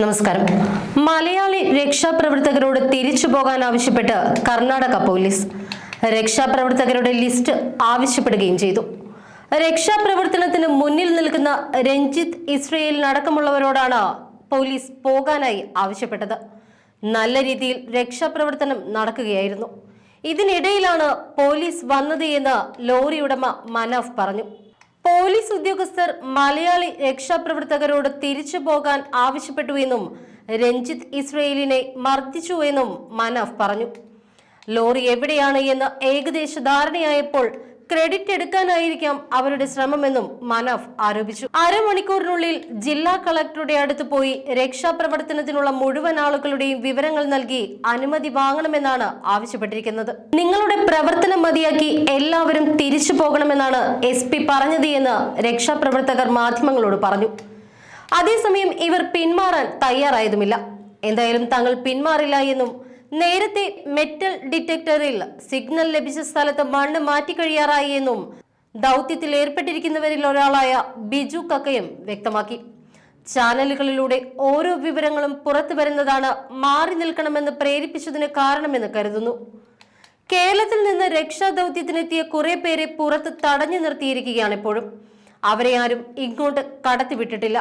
നമസ്കാരം. മലയാളി രക്ഷാപ്രവർത്തകരോട് തിരിച്ചു പോകാൻ ആവശ്യപ്പെട്ട് കർണാടക പോലീസ് രക്ഷാപ്രവർത്തകരുടെ ലിസ്റ്റ് ആവശ്യപ്പെടുകയും ചെയ്തു. രക്ഷാപ്രവർത്തനത്തിന് മുന്നിൽ നിൽക്കുന്ന രഞ്ജിത്ത് ഇസ്രയേലിനടക്കമുള്ളവരോടാണ് പോലീസ് പോകാനായി ആവശ്യപ്പെട്ടത്. നല്ല രീതിയിൽ രക്ഷാപ്രവർത്തനം നടക്കുകയായിരുന്നു. ഇതിനിടയിലാണ് പോലീസ് വന്നത് എന്ന് ലോറി ഉടമ മനാഫ് പറഞ്ഞു. പോലീസ് ഉദ്യോഗസ്ഥർ മലയാളി രക്ഷാപ്രവർത്തകരോട് തിരിച്ചു പോകാൻ ആവശ്യപ്പെട്ടുവെന്നും രഞ്ജിത്ത് ഇസ്രയേലിനെ മർദ്ദിച്ചുവെന്നും മനാഫ് പറഞ്ഞു. ലോറി എവിടെയാണ് എന്ന് ഏകദേശ ധാരണയായപ്പോൾ ക്രെഡിറ്റ് എടുക്കാനായിരിക്കാം അവരുടെ ശ്രമമെന്നും മനാഫ് ആരോപിച്ചു. അരമണിക്കൂറിനുള്ളിൽ ജില്ലാ കളക്ടറുടെ അടുത്ത് പോയി രക്ഷാപ്രവർത്തനത്തിനുള്ള മുഴുവൻ ആളുകളുടെയും വിവരങ്ങൾ നൽകി അനുമതി വാങ്ങണമെന്നാണ് ആവശ്യപ്പെട്ടിരിക്കുന്നത്. നിങ്ങളുടെ പ്രവർത്തനം മതിയാക്കി എല്ലാവരും തിരിച്ചു പോകണമെന്നാണ് എസ് പി പറഞ്ഞത് എന്ന് രക്ഷാപ്രവർത്തകർ മാധ്യമങ്ങളോട് പറഞ്ഞു. അതേസമയം ഇവർ പിന്മാറാൻ തയ്യാറായതുമില്ല. എന്തായാലും തങ്ങൾ പിന്മാറില്ല എന്നും നേരത്തെ മെറ്റൽ ഡിറ്റക്ടറിൽ സിഗ്നൽ ലഭിച്ച സ്ഥലത്ത് മണ്ണ് മാറ്റിക്കഴിയാറായി എന്നും ദൗത്യത്തിൽ ഏർപ്പെട്ടിരിക്കുന്നവരിൽ ഒരാളായ ബിജു കക്കയും വ്യക്തമാക്കി. ചാനലുകളിലൂടെ ഓരോ വിവരങ്ങളും പുറത്തു വരുന്നതാണ് മാറി നിൽക്കണമെന്ന് പ്രേരിപ്പിച്ചതിന് കാരണമെന്ന് കരുതുന്നു. കേരളത്തിൽ നിന്ന് രക്ഷാദൗത്യത്തിനെത്തിയ കുറെ പേരെ പുറത്ത് തടഞ്ഞു നിർത്തിയിരിക്കുകയാണ് ഇപ്പോഴും. അവരെ ആരും ഇങ്ങോട്ട് കടത്തിവിട്ടിട്ടില്ല.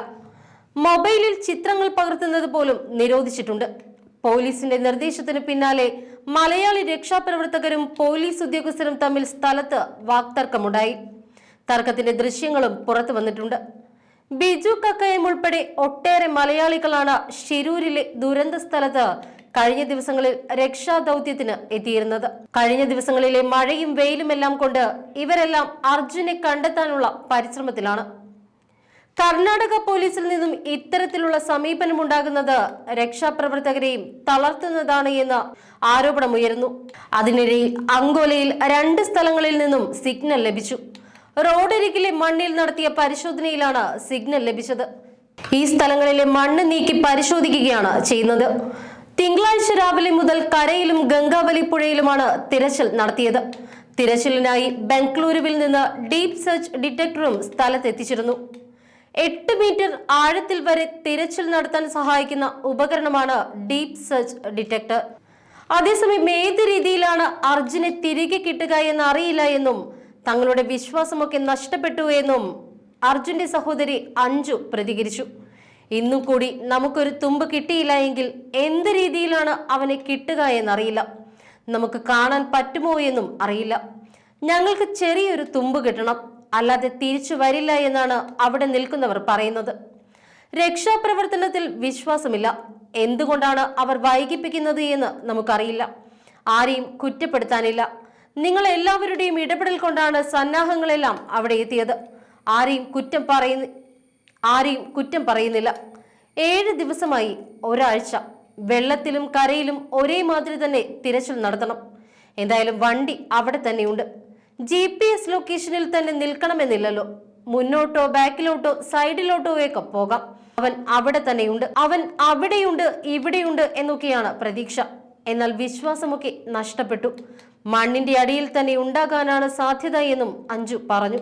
മൊബൈലിൽ ചിത്രങ്ങൾ പകർത്തുന്നത് പോലും നിരോധിച്ചിട്ടുണ്ട്. പോലീസിന്റെ നിർദ്ദേശത്തിന് പിന്നാലെ മലയാളി രക്ഷാപ്രവർത്തകരും പോലീസ് ഉദ്യോഗസ്ഥരും തമ്മിൽ സ്ഥലത്ത് വാക്തർക്കമുണ്ടായി. തർക്കത്തിന്റെ ദൃശ്യങ്ങളും പുറത്തു വന്നിട്ടുണ്ട്. ബിജു കക്കയം ഉൾപ്പെടെ ഒട്ടേറെ മലയാളികളാണ് ഷിരൂരിലെ ദുരന്ത സ്ഥലത്ത് കഴിഞ്ഞ ദിവസങ്ങളിൽ രക്ഷാദൗത്യത്തിന് എത്തിയിരുന്നത്. കഴിഞ്ഞ ദിവസങ്ങളിലെ മഴയും വെയിലും എല്ലാം കൊണ്ട് ഇവരെല്ലാം അർജുനെ കണ്ടെത്താനുള്ള പരിശ്രമത്തിലാണ്. കർണാടക പോലീസിൽ നിന്നും ഇത്തരത്തിലുള്ള സമീപനമുണ്ടാകുന്നത് രക്ഷാപ്രവർത്തകരെയും തളർത്തുന്നതാണ് എന്ന് ആരോപണമുയരുന്നു. അതിനിടയിൽ അങ്കോലയിൽ രണ്ട് സ്ഥലങ്ങളിൽ നിന്നും സിഗ്നൽ ലഭിച്ചു. റോഡരികിലെ മണ്ണിൽ നടത്തിയ പരിശോധനയിലാണ് സിഗ്നൽ ലഭിച്ചത്. ഈ സ്ഥലങ്ങളിലെ മണ്ണ് നീക്കി പരിശോധിക്കുകയാണ് ചെയ്യുന്നത്. തിങ്കളാഴ്ച രാവിലെ മുതൽ കരയിലും ഗംഗാവലി പുഴയിലുമാണ് തിരച്ചിൽ നടത്തിയത്. തിരച്ചിലിനായി ബംഗളൂരുവിൽ നിന്ന് ഡീപ് സെർച്ച് ഡിറ്റക്ടറും സ്ഥലത്തെത്തിച്ചിരുന്നു. എട്ട് മീറ്റർ ആഴത്തിൽ വരെ തിരച്ചിൽ നടത്താൻ സഹായിക്കുന്ന ഉപകരണമാണ് ഡീപ് സെർച്ച് ഡിറ്റക്ടർ. അതേസമയം ഏത് രീതിയിലാണ് അർജുനെ തിരികെ കിട്ടുക എന്ന് അറിയില്ല എന്നും തങ്ങളുടെ വിശ്വാസമൊക്കെ നഷ്ടപ്പെട്ടു എന്നും അർജുന്റെ സഹോദരി അഞ്ജു പ്രതികരിച്ചു. ഇന്നും കൂടി നമുക്കൊരു തുമ്പ് കിട്ടിയില്ല എങ്കിൽ എന്ത് രീതിയിലാണ് അവനെ കിട്ടുക എന്നറിയില്ല. നമുക്ക് കാണാൻ പറ്റുമോ എന്നും അറിയില്ല. ഞങ്ങൾക്ക് ചെറിയൊരു തുമ്പ് കിട്ടണം. അല്ലാതെ തിരിച്ചു വരില്ല എന്നാണ് അവിടെ നിൽക്കുന്നവർ പറയുന്നത്. രക്ഷാപ്രവർത്തനത്തിൽ വിശ്വാസമില്ല. എന്തുകൊണ്ടാണ് അവർ വൈകിപ്പിക്കുന്നത് എന്ന് നമുക്കറിയില്ല. ആരെയും കുറ്റപ്പെടുത്താനില്ല. നിങ്ങൾ എല്ലാവരുടെയും ഇടപെടൽ കൊണ്ടാണ് സന്നാഹങ്ങളെല്ലാം അവിടെ എത്തിയത്. ആരെയും കുറ്റം പറയുന്ന ആരെയും കുറ്റം പറയുന്നില്ല. ഏഴ് ദിവസമായി ഒരാഴ്ച വെള്ളത്തിലും കരയിലും ഒരേ മാതിരി തന്നെ തിരച്ചിൽ നടത്തണം. എന്തായാലും വണ്ടി അവിടെ തന്നെയുണ്ട്. ജി പി എസ് ലൊക്കേഷനിൽ തന്നെ നിൽക്കണമെന്നില്ലല്ലോ. മുന്നോട്ടോ ബാക്കിലോട്ടോ സൈഡിലോട്ടോ ഒക്കെ പോകാം. അവൻ അവിടെ തന്നെയുണ്ട്. അവൻ അവിടെയുണ്ട് ഇവിടെയുണ്ട് എന്നൊക്കെയാണ് പ്രതീക്ഷ. എന്നാൽ വിശ്വാസമൊക്കെ നഷ്ടപ്പെട്ടു. മണ്ണിന്റെ അടിയിൽ തന്നെ ഉണ്ടാകാനാണ് സാധ്യത എന്നും അഞ്ജു പറഞ്ഞു.